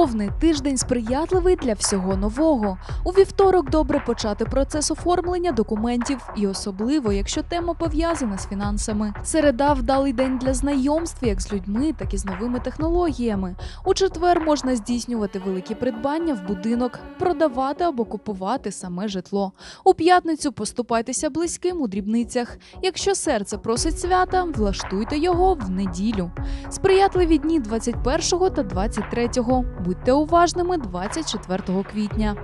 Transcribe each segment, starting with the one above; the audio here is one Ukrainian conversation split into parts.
Повний тиждень сприятливий для всього нового. У вівторок добре почати процес оформлення документів, і особливо, якщо тема пов'язана з фінансами. Середа вдалий день для знайомств як з людьми, так і з новими технологіями. У четвер можна здійснювати великі придбання в будинок, продавати або купувати саме житло. У п'ятницю поступайтеся близьким у дрібницях. Якщо серце просить свята, влаштуйте його в неділю. Сприятливі дні 21 та 23. Будьте уважними 24 квітня.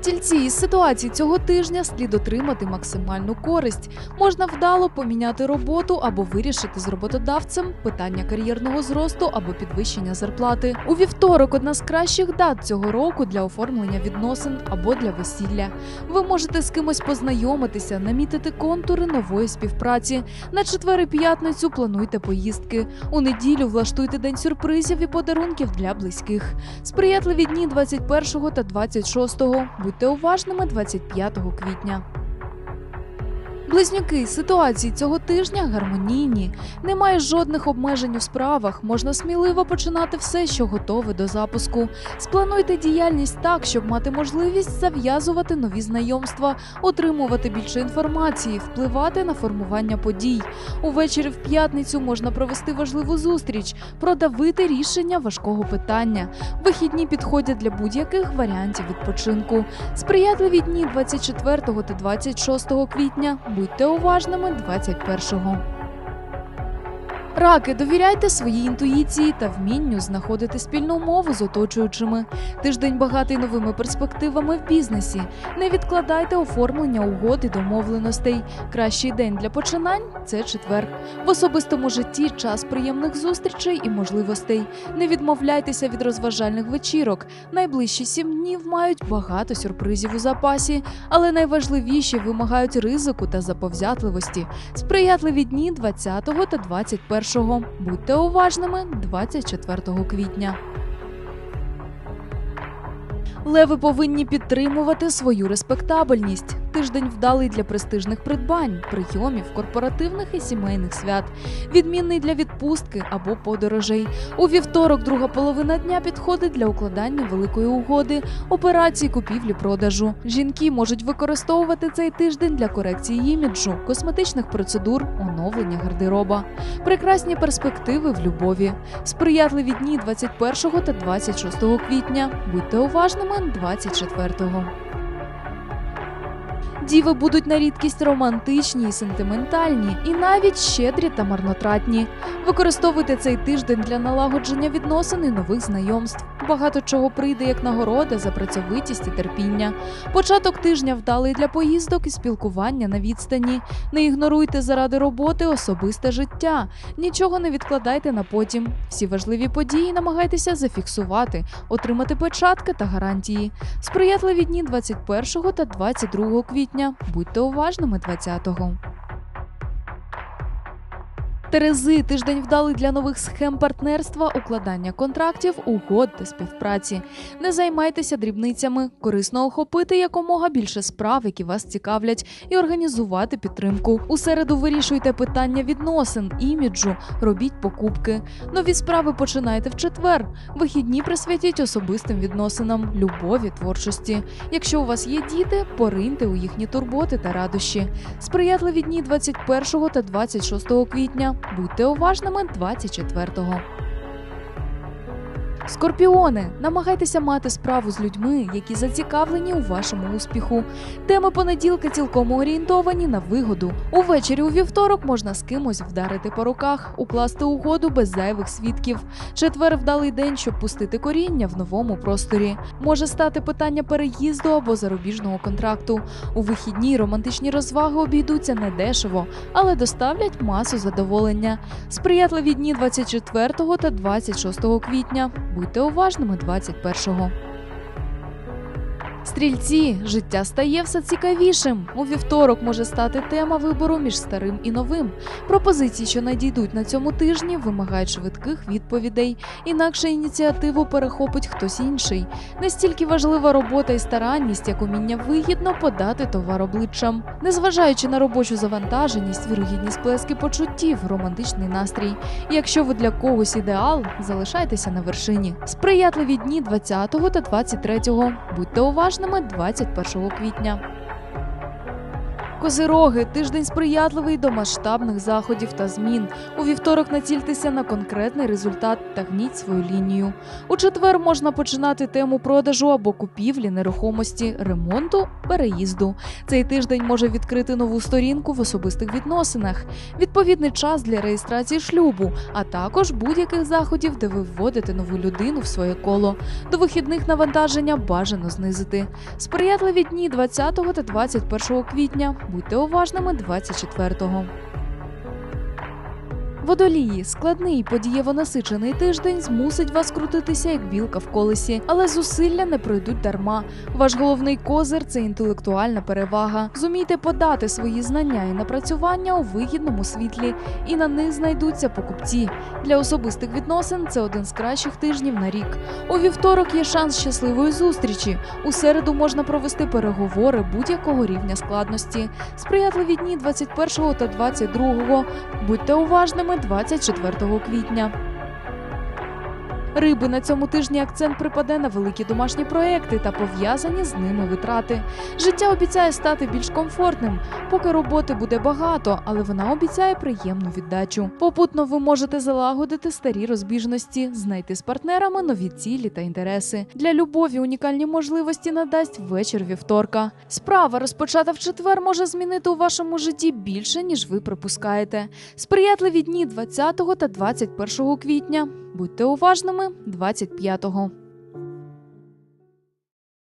Тільці із ситуації цього тижня слід отримати максимальну користь. Можна вдало поміняти роботу або вирішити з роботодавцем питання кар'єрного зросту або підвищення зарплати. У вівторок одна з кращих дат цього року для оформлення відносин або для весілля. Ви можете з кимось познайомитися, намітити контури нової співпраці. На четвер і п'ятницю плануйте поїздки. У неділю влаштуйте день сюрпризів і подарунків для близьких. Сприятливі дні 21 та 26. Будьте уважними 25 квітня. Близнюки ситуації цього тижня гармонійні. Немає жодних обмежень у справах. Можна сміливо починати все, що готове до запуску. Сплануйте діяльність так, щоб мати можливість зав'язувати нові знайомства, отримувати більше інформації, впливати на формування подій. Увечері в п'ятницю можна провести важливу зустріч, продавити рішення важкого питання. Вихідні підходять для будь-яких варіантів відпочинку. Сприятливі дні 24 та 26 квітня. Будьте уважними 21-го. Раки, довіряйте своїй інтуїції та вмінню знаходити спільну мову з оточуючими. Тиждень багатий новими перспективами в бізнесі. Не відкладайте оформлення угод і домовленостей. Кращий день для починань це четвер. В особистому житті час приємних зустрічей і можливостей. Не відмовляйтеся від розважальних вечірок. Найближчі сім днів мають багато сюрпризів у запасі, але найважливіші вимагають ризику та заповзятливості. Сприятливі дні 20 та 21 Будьте уважними 24 квітня. Леви повинні підтримувати свою респектабельність. Тиждень вдалий для престижних придбань, прийомів, корпоративних і сімейних свят, відмінний для відпустки або подорожей. У вівторок друга половина дня підходить для укладання великої угоди, операцій купівлі-продажу. Жінки можуть використовувати цей тиждень для корекції іміджу, косметичних процедур, оновлення гардероба. Прекрасні перспективи в любові. Сприятливі дні 21 та 26 квітня. Будьте уважними 24-го. Діви будуть на рідкість романтичні і сентиментальні, і навіть щедрі та марнотратні. Використовуйте цей тиждень для налагодження відносин і нових знайомств. Багато чого прийде як нагорода за працьовитість і терпіння. Початок тижня вдалий для поїздок і спілкування на відстані. Не ігноруйте заради роботи особисте життя. Нічого не відкладайте на потім. Всі важливі події намагайтеся зафіксувати, отримати печатки та гарантії. Сприятливі дні 21 та 22 квітня. Будьте уважними 20-го. Терези тиждень вдалий для нових схем партнерства, укладання контрактів, угод та співпраці. Не займайтеся дрібницями, корисно охопити якомога більше справ, які вас цікавлять, і організувати підтримку. У середу вирішуйте питання відносин, іміджу, робіть покупки. Нові справи починайте в четвер. Вихідні присвятіть особистим відносинам, любові, творчості. Якщо у вас є діти, пориньте у їхні турботи та радощі. Сприятливі дні 21 та 26 квітня. Будьте уважними 24-го. Скорпіони, намагайтеся мати справу з людьми, які зацікавлені у вашому успіху. Теми понеділка цілком орієнтовані на вигоду. Увечері у вівторок можна з кимось вдарити по руках, укласти угоду без зайвих свідків. Четвер вдалий день, щоб пустити коріння в новому просторі. Може стати питання переїзду або зарубіжного контракту. У вихідні романтичні розваги обійдуться недешево, але доставлять масу задоволення. Сприятливі дні 24 та 26 квітня. Будьте уважними 21-го. Стрільці, життя стає все цікавішим. У вівторок може стати тема вибору між старим і новим. Пропозиції, що надійдуть на цьому тижні, вимагають швидких відповідей. Інакше ініціативу перехопить хтось інший. Настільки важлива робота і старанність, як уміння вигідно подати товар обличчям. Незважаючи на робочу завантаженість, вірогідні сплески почуттів, романтичний настрій. Якщо ви для когось ідеал, залишайтеся на вершині. Сприятливі дні 20 та 23. Будьте уважними 21 квітня. Козироги тиждень сприятливий до масштабних заходів та змін. У вівторок націльтеся на конкретний результат та гніть свою лінію. У четвер можна починати тему продажу або купівлі нерухомості, ремонту, переїзду. Цей тиждень може відкрити нову сторінку в особистих відносинах, відповідний час для реєстрації шлюбу, а також будь-яких заходів, де ви вводите нову людину в своє коло. До вихідних навантаження бажано знизити. Сприятливі дні 20 та 21 квітня. Будьте уважними 24-го. Водолії, складний подієво насичений тиждень змусить вас крутитися як білка в колесі, але зусилля не пройдуть дарма. Ваш головний козир це інтелектуальна перевага. Зумійте подати свої знання і напрацювання у вигідному світлі, і на них знайдуться покупці. Для особистих відносин це один з кращих тижнів на рік. У вівторок є шанс щасливої зустрічі. У середу можна провести переговори будь-якого рівня складності. Сприятливі дні 21 та 22. Будьте уважними 24 квітня. Риби на цьому тижні акцент припаде на великі домашні проекти та пов'язані з ними витрати. Життя обіцяє стати більш комфортним, поки роботи буде багато, але вона обіцяє приємну віддачу. Попутно ви можете залагодити старі розбіжності, знайти з партнерами нові цілі та інтереси. Для любові унікальні можливості надасть вечір вівторка. Справа, розпочата в четвер, може змінити у вашому житті більше, ніж ви припускаєте. Сприятливі дні 20 та 21 квітня. Будьте уважними 25-го.